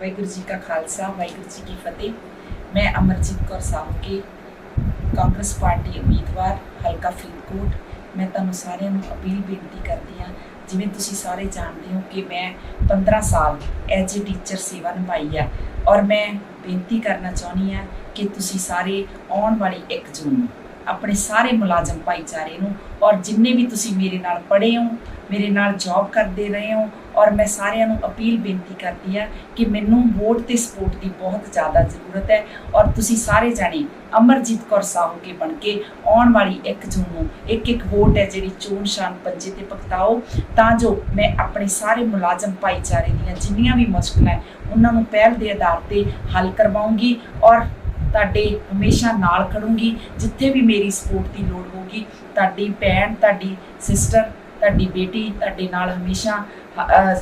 ਵਾਹਿਗੁਰੂ ਜੀ ਕਾ ਖਾਲਸਾ, ਵਾਹਿਗੁਰੂ ਜੀ ਕੀ ਫਤਿਹ। ਮੈਂ ਅਮਰਜੀਤ ਕੌਰ ਸਾਹੂਕੇ ਕਾਂਗਰਸ ਪਾਰਟੀ ਉਮੀਦਵਾਰ, ਹਲਕਾ ਫਰੀਦਕੋਟ। ਮੈਂ ਤੁਹਾਨੂੰ ਸਾਰਿਆਂ ਨੂੰ ਅਪੀਲ ਬੇਨਤੀ ਕਰਦੀ ਹਾਂ, ਜਿਵੇਂ ਤੁਸੀਂ ਸਾਰੇ ਜਾਣਦੇ ਹੋ ਕਿ ਮੈਂ 15 ਸਾਲ ਐਜ ਏ ਟੀਚਰ ਸੇਵਾ ਨਿਭਾਈ ਆ, ਔਰ ਮੈਂ ਬੇਨਤੀ ਕਰਨਾ ਚਾਹੁੰਦੀ ਹਾਂ ਕਿ ਤੁਸੀਂ ਸਾਰੇ ਆਉਣ ਵਾਲੀ 1 ਜੂਨ ਨੂੰ ਆਪਣੇ ਸਾਰੇ ਮੁਲਾਜ਼ਮ ਭਾਈਚਾਰੇ ਨੂੰ ਔਰ ਜਿੰਨੇ ਵੀ ਤੁਸੀਂ ਮੇਰੇ ਨਾਲ ਪੜ੍ਹੇ ਹੋ ਮੇਰੇ ਨਾਲ ਜੌਬ ਕਰਦੇ ਰਹੇ ਹੋ ਔਰ ਮੈਂ ਸਾਰਿਆਂ ਨੂੰ ਅਪੀਲ ਬੇਨਤੀ ਕਰਦੀ ਆ ਕਿ ਮੈਨੂੰ ਵੋਟ ਤੇ ਸਪੋਰਟ ਦੀ ਬਹੁਤ ਜ਼ਿਆਦਾ ਜ਼ਰੂਰਤ ਹੈ ਔਰ ਤੁਸੀਂ ਸਾਰੇ ਜਾਣੇ ਅਮਰਜੀਤ ਕੌਰ ਸਾਹੂ ਕੇ ਬਣ ਕੇ ਆਉਣ ਵਾਲੀ 1 ਜੂਨ ਨੂੰ ਇੱਕ ਇੱਕ ਵੋਟ ਹੈ ਜਿਹੜੀ ਚੋਣ ਸ਼ਾਨ ਪੰਜੇ ਤੇ ਭਗਤਾਓ। ਤਾਂ ਜੋ ਮੈਂ ਆਪਣੇ ਸਾਰੇ ਮੁਲਾਜ਼ਮ ਭਾਈਚਾਰੇ ਦੀਆਂ ਜਿੰਨੀਆਂ ਵੀ ਮੁਸ਼ਕਲਾਂ ਉਹਨਾਂ ਨੂੰ ਪਹਿਲ ਦੇ ਆਧਾਰ ਤੇ ਹੱਲ ਕਰਵਾਉਂਗੀ ਔਰ ਤੁਹਾਡੇ ਹਮੇਸ਼ਾ ਨਾਲ ਖੜੂੰਗੀ। ਜਿੱਥੇ ਵੀ ਮੇਰੀ ਸਪੋਰਟ ਦੀ ਲੋੜ ਹੋਗੀ ਤੁਹਾਡੀ ਭੈਣ, ਤੁਹਾਡੀ ਸਿਸਟਰ ਤੁਹਾਡੀ ਬੇਟੀ ਤੁਹਾਡੇ ਨਾਲ ਹਮੇਸ਼ਾ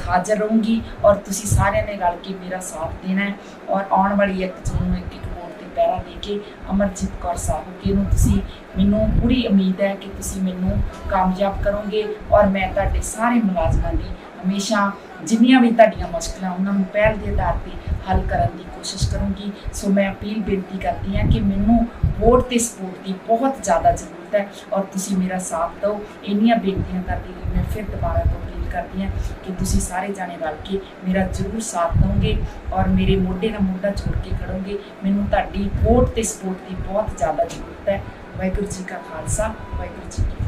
ਹਾਜ਼ਰ ਰਹੂੰਗੀ ਔਰ ਤੁਸੀਂ ਸਾਰਿਆਂ ਨੇ ਰਲ ਕੇ ਮੇਰਾ ਸਾਥ ਦੇਣਾ ਹੈ ਔਰ ਆਉਣ ਵਾਲੀ ਇੱਕ ਜੂਨ ਨੂੰ ਇੱਕ ਇੱਕ ਵੋਟ ਤੇ ਪਹਿਰਾ ਦੇ ਕੇ ਅਮਰਜੀਤ ਕੌਰ ਸਾਹਿਬ ਜੀ ਨੂੰ ਤੁਸੀਂ ਮੈਨੂੰ ਪੂਰੀ ਉਮੀਦ ਹੈ ਕਿ ਤੁਸੀਂ ਮੈਨੂੰ ਕਾਮਯਾਬ ਕਰੋਗੇ ਔਰ ਮੈਂ ਤੁਹਾਡੇ ਸਾਰੇ ਮੁਲਾਜ਼ਮਾਂ ਦੀ ਹਮੇਸ਼ਾ ਜਿੰਨੀਆਂ ਵੀ ਤੁਹਾਡੀਆਂ ਮੁਸ਼ਕਲਾਂ ਉਹਨਾਂ ਨੂੰ ਪਹਿਲ ਦੇ ਆਧਾਰ ਤੇ ਹੱਲ ਕਰਨ ਦੀ ਕੋਸ਼ਿਸ਼ ਕਰੂੰਗੀ। ਸੋ ਮੈਂ ਅਪੀਲ ਬੇਨਤੀ ਕਰਦੀ ਹਾਂ ਕਿ ਮੈਨੂੰ ਵੋਟ ਤੇ ਸਪੋਰਟ ਦੀ ਬਹੁਤ ਜ਼ਿਆਦਾ ਜ਼ਰੂਰਤ ਹੈ। ਔਰ ਤੁਸੀਂ ਮੇਰਾ ਸਾਥ ਦਿਓ। ਇੰਨੀਆਂ ਬੇਨਤੀਆਂ ਕਰਦੀ ਹੋਈ ਮੈਂ ਫਿਰ ਦੁਬਾਰਾ ਤੋਂ ਅਪੀਲ ਕਰਦੀ ਹਾਂ ਕਿ ਤੁਸੀਂ ਸਾਰੇ ਜਾਣੇ ਰਲ ਕੇ ਮੇਰਾ ਜ਼ਰੂਰ ਸਾਥ ਦਿਓਗੇ ਔਰ ਮੇਰੇ ਮੋਢੇ ਨਾਲ ਮੋਢਾ ਜੋੜ ਕੇ ਖੜੋਗੇ। ਮੈਨੂੰ ਤੁਹਾਡੀ ਵੋਟ ਤੇ ਸਪੋਰਟ ਦੀ ਬਹੁਤ ਜ਼ਿਆਦਾ ਜ਼ਰੂਰਤ ਹੈ। ਵਾਹਿਗੁਰੂ ਜੀ ਕਾ ਖਾਲਸਾ, ਵਾਹਿਗੁਰੂ ਜੀ ਕੀ